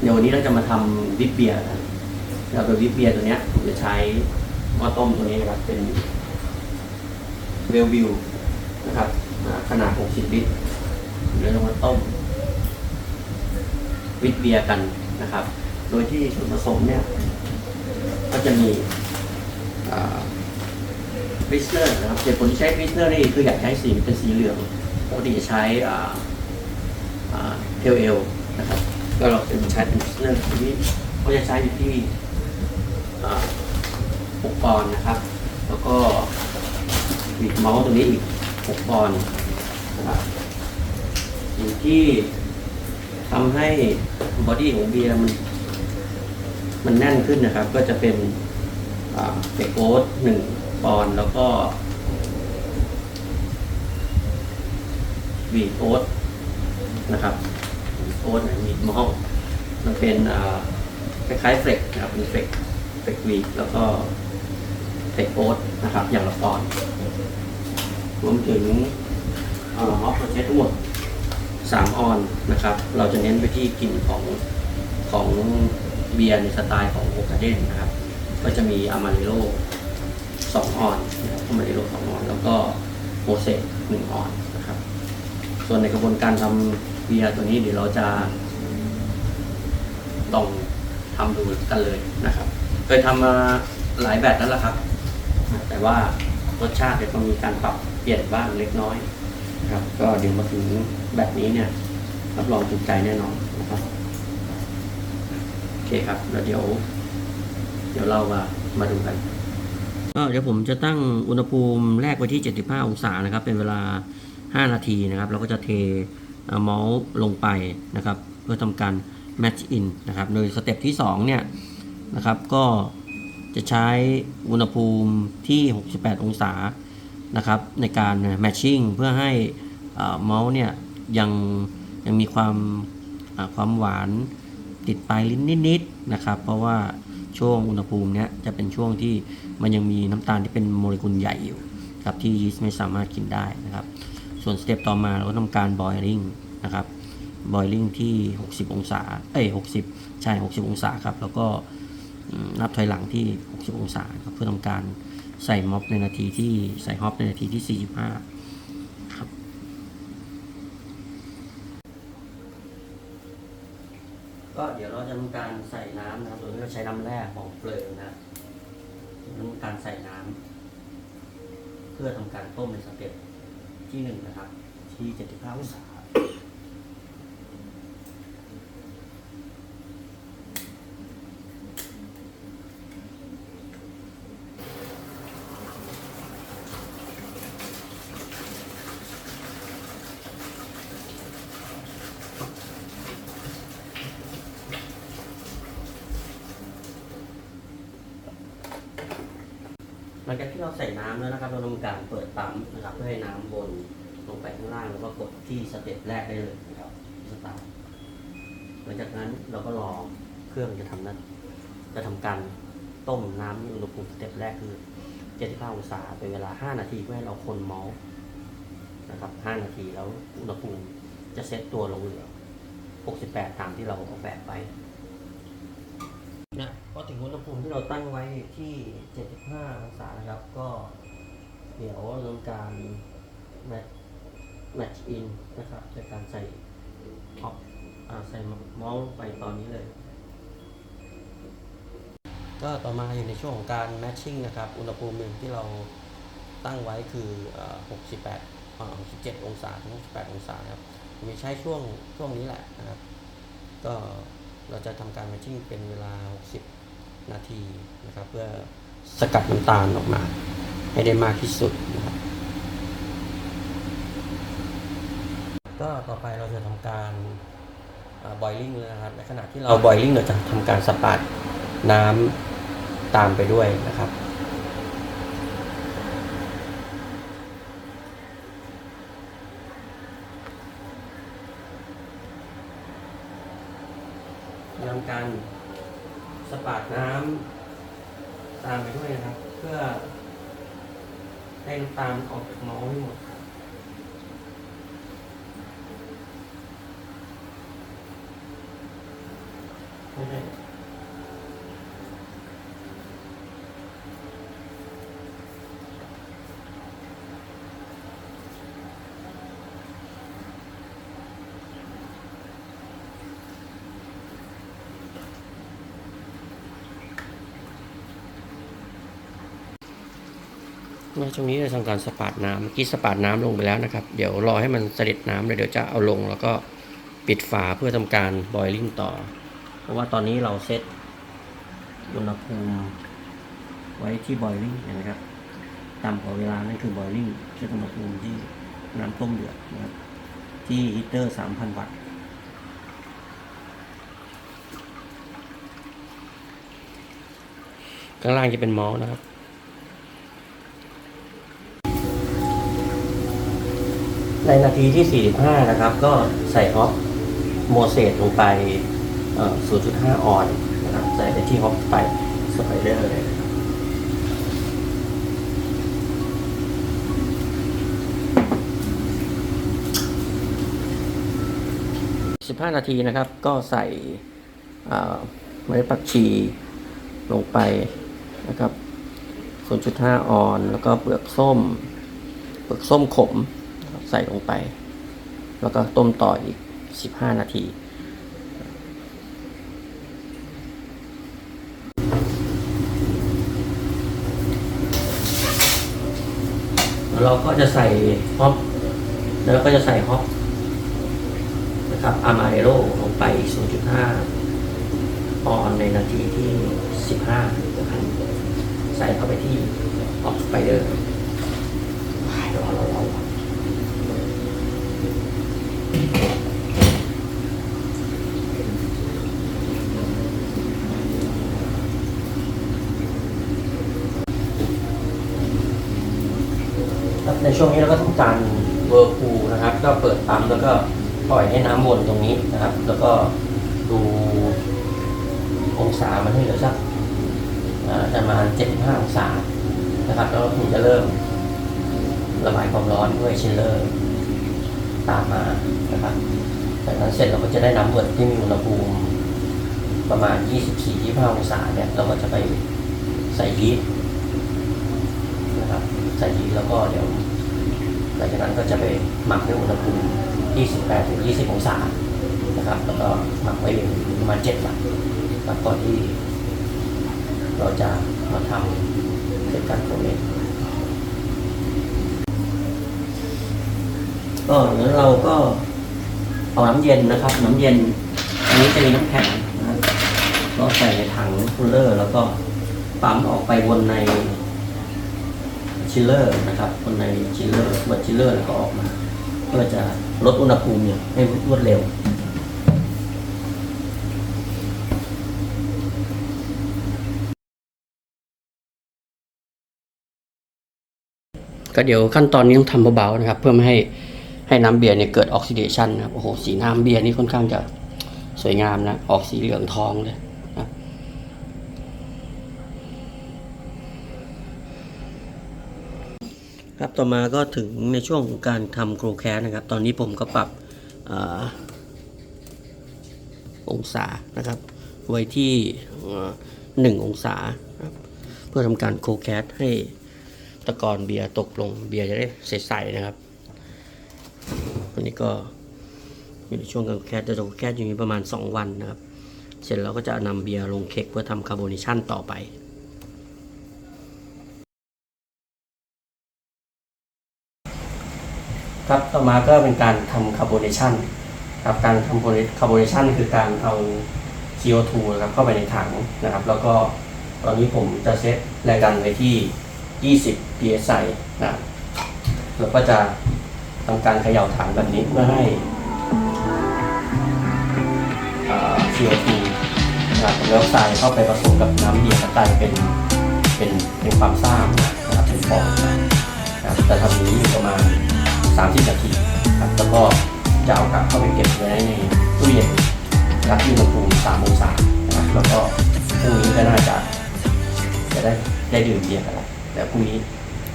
เดี๋ยววันนี้เราจะมาทำวิปเบียร์กันเราตัววิปเบียร์ตัวเนี้ยผมจะใช้หม้อต้มตัวนี้นะครับ เป็นเวลวิวนะครับ ขนาด 60 ลิตรเดี๋ยวเรามาต้ม วิปเบียร์กันนะครับ โดยที่ส่วนผสมเนี่ย ก็จะมีฟิสเนอร์นะครับเหตุผลที่ใช้ฟิสเนอร์นี่คืออยากให้สีเป็นสีเหลืองปกติจะใช้เทลเอลนะครับ ก็เราเป็นใช้เป็นฟิสเนอร์ทีนี้ก็จะใช้อยู่ที่อ่า6ปอนด์นะครับ แล้วก็บีดเมาส์ตัวนี้อีก6ปอนด์นะครับสิ่งที่ทำให้บอดี้ของเบียร์มันมันแน่นขึ้นนะครับ ก็จะเป็นเฟกโอ๊ตหนึ่งปอนด์แล้วก็วีดโอ๊ตนะครับ โอ๊ตวีดมอลมันเป็นคล้ายๆเฟกนะครับเป็นเฟกเฟกวีแล้วก็เฟกโอ๊ตนะครับ อย่างละปอนรวมถึงออฟเชสทั้งหมดสามออนนะครับ เราจะเน้นไปที่กลิ่นของของเบียร์ในสไตล์ของโอกาเดนนะครับ ก็จะมีอามาริโลสองออนนะครับอามาริโลสองออน แล้วก็โมเสกหนึ่งออนนะครับ ส่วนในกระบวนการทำ เบียตัวนี้เดี๋ยวเราจะลองทำดูกันเลยนะครับ เคยทำมาหลายแบบแล้วล่ะครับ แต่ว่ารสชาติเดี๋ยวต้องมีการปรับเปลี่ยนบ้างเล็กน้อยครับ ก็เดี๋ยวมาถึงแบบนี้เนี่ย รับรองถูกใจแน่นอนนะครับโอเคครับแล้วเดี๋ยว เดี๋ยวเรามามาดูกันก็เดี๋ยวผมจะตั้งอุณหภูมิแรกไว้ที่ 75 องศานะครับ เป็นเวลา 5 นาทีนะครับ เราก็จะเท เมาส์ลงไปนะครับ เพื่อทำการ match in นะครับ โดยสเต็ปที่2เนี่ยนะครับก็จะใช้อุณหภูมิที่ 68 องศานะครับในการ matching เพื่อให้เมาส์เนี่ยยังยังมีความความหวานติดปลายลิ้นนิดๆนะครับ เพราะว่าช่วงอุณหภูมิเนี้ยจะเป็นช่วงที่มันยังมีน้ำตาลที่เป็นโมเลกุลใหญ่อยู่ครับที่ยีสต์ไม่สามารถกินได้นะครับ ส่วนสเต็ปต่อมาเราก็ทำการ boiling นะครับ boiling ที่ 60 องศา เอ้ย 60 ใช่ 60 องศาครับ แล้วก็นับถอยหลังที่ 60 องศาครับ เพื่อทำการใส่ม็อบในนาทีที่ใส่ฮอปในนาทีที่ 45 ครับ ก็เดี๋ยวเราจะทำการใส่น้ำนะครับ โดยที่เราใช้น้ำแร่ของเปลือยนะทำการใส่น้ำเพื่อทำการต้มในสเต็ป ที่หนึ่งนะครับ ที่ 75องศา ห ลังจากที่เราใส่น้ำแล้วนะครับ เราทำการเปิดปั๊มนะครับ เพื่อให้น้ำวนลงไปข้างล่างแล้วก็กดที่สเต็ปแรกได้เลยนะครับสตาร์ทหลังจากนั้นเราก็รอเครื่องจะทำนั้น จะทำการต้มน้ำที่อุณหภูมิสเต็ปแรกคือ75องศาเป็นเวลา 5 นาทีเพื่อให้เราคนเมาส์นะครับ 5 นาทีแล้วอุณหภูมิจะเซตตัวลงเหลือ 68 ตามที่เราออกแบบไป พอถึงอุณหภูมิที่เราตั้งไว้ที่ 75 องศานะครับ ก็เดี๋ยวทำการแมทแมทอินนะครับในการใส่ท็อปอ่าใส่มาส์ไปตอนนี้เลย ก็ต่อมาอยู่ในช่วงของการแมทชิ่งนะครับ อุณหภูมิหนึ่งที่เราตั้งไว้คือ 68 67 องศาถึง68 องศาครับมีใช้ช่วงช่วงนี้แหละนะครับ ก็เราจะทำการแมทชิ่งเป็นเวลา 60 นาทีนะครับ เพื่อสกัดน้ำตาลออกมา ให้ได้มากที่สุดนะครับก็ต่อไปเราจะทำการบอยลิ่งนะครับในขณะที่เราบอยลิ่งเราจะทำการสปาดน้ำตามไปด้วยนะครับทำการ สปาดน้ำตามไปด้วยนะครับ เพื่อให้น้ำตาลออกจากน้องให้หมด ในช่วงนี้เราทำการสปาดน้ำเมื่อกี้สปาดน้ำลงไปแล้วนะครับ เดี๋ยวรอให้มันเสด็จน้ำเลยเดี๋ยวจะเอาลงแล้วก็ปิดฝาเพื่อทำการบอยลิ่งต่อ เพราะว่าตอนนี้เราเซตอุณหภูมิไว้ที่บอยลิ่งนะครับต่ำกว่าเวลานั่นคือบอยลิ่งเซตอุณหภูมิที่น้ำต้มเดือดนะครับที่ฮีเตอร์3,000วัตต์ข้างล่างจะเป็นมอลนะครับ ในนาทีที่ 45 นะครับ ก็ใส่ฮอปโมเสสลงไป0.5 ออนนะครับ ใส่ไปที่ฮอปไปสไปเดอร์เลยนะครับ15นาทีนะครับ ก็ใส่เมล็ดผักชีลงไปนะครับ0.5 ออน แล้วก็เปลือกส้ม เปลือกส้มขม ใส่ลงไป แล้วก็ต้มต่ออีก 15 นาที เราก็จะใส่ฮอปแล้วก็จะใส่ฮอปนะครับอามาเรโรลงไป 0.5 ออนในนาทีที่ 15นะครับใส่เข้าไปที่ออฟสไปเดอรอรอ ครับ ในช่วงนี้เราก็ต้องการเวอร์พูนะครับ ก็เปิดปั๊มแล้วก็ปล่อยให้น้ำวนตรงนี้นะครับ แล้วก็ดูองศามันให้เหลือสักประมาณ 75 องศานะครับ แล้วถึงจะเริ่มระบายความร้อนด้วยชิลเลอร์ตามมานะครับจากนั้นเสร็จเราก็จะได้น้ำเวิร์ดที่มีอุณหภูมิประมาณ 24-25 องศาเนี่ย เราก็จะไปใส่ยีสต์นะครับ ใส่ยีสต์แล้วก็เดี๋ยว หลังจากนั้นก็จะไปหมักด้วยอุณหภูมิ 28ถึง20 องศานะครับ แล้วก็หมักไว้อยู่ประมาณ7วันแล้วก่อนที่เราจะมาทำเสร็จการโปรเมทก็แล้วเราก็เอาน้ำเย็นนะครับ น้ำเย็นอันนี้จะมีน้ำแข็งนะครับก็ใส่ในถังคูลเลอร์ แล้วก็ปั๊มออกไปวนใน ชิลเลอร์นะครับคนในชิลเลอร์เปิดชิลเลอร์แล้วก็ออกมา เพื่อจะลดอุณหภูมิเนี่ยให้รวดเร็วก็เดี๋ยวขั้นตอนนี้ต้องทำเบาๆนะครับ เพื่อไม่ให้ให้น้ำเบียร์เนี่ยเกิดออกซิเดชันนะครับโอ้โหสีน้ำเบียร์นี่ค่อนข้างจะสวยงามนะ ออกสีเหลืองทองเลยนะ ครับต่อมาก็ถึงในช่วงของการทำโครแคสนะครับ ตอนนี้ผมก็ปรับอองศานะครับ ไว้ที่หนึ่งองศาครับเพื่อทำการโครแคสให้ตะกอนเบียร์ตกลงเบียร์จะได้ใสๆนะครับวันนี้ก็อยู่ในช่วงการโครแคสจะโครแคสอยู่นี้ประมาณ 2 วันนะครับ เสร็จแล้วก็จะนำเบียร์ลงเค้กเพื่อทำคาร์บอเนชันต่อไป ครับต่อมาก็เป็นการทำคาร์บอเนชันครับการทำคาร์บอเนชันคือการเอา CO2 นะครับเข้าไปในถังนะครับ แล้วก็ตอนนี้ผมจะเซตแรงดันไว้ที่ 20 psi นะแล้วก็จะทำการเขย่าถังแบบนี้เพื่อให้เอ่อ CO2 นะครับแล้วทรายเข้าไปผสมกับน้ำเบียร์กลายเป็นเป็นเป็นความซ่านะครับเป็นฟองนะครับจะทำนี้ประมาณ 30 นาทีครับแล้วก็จะเอากลับเข้าไปเก็บไว้ในตู้เย็นครับที่อุณหภูมิ3องศานะครับแล้วก็พรุ่งนี้ก็น่าจะจะได้ได้ดื่มเบียร์กันแล้วแต่พรุ่งนี้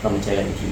เรามาเจอกันอีกที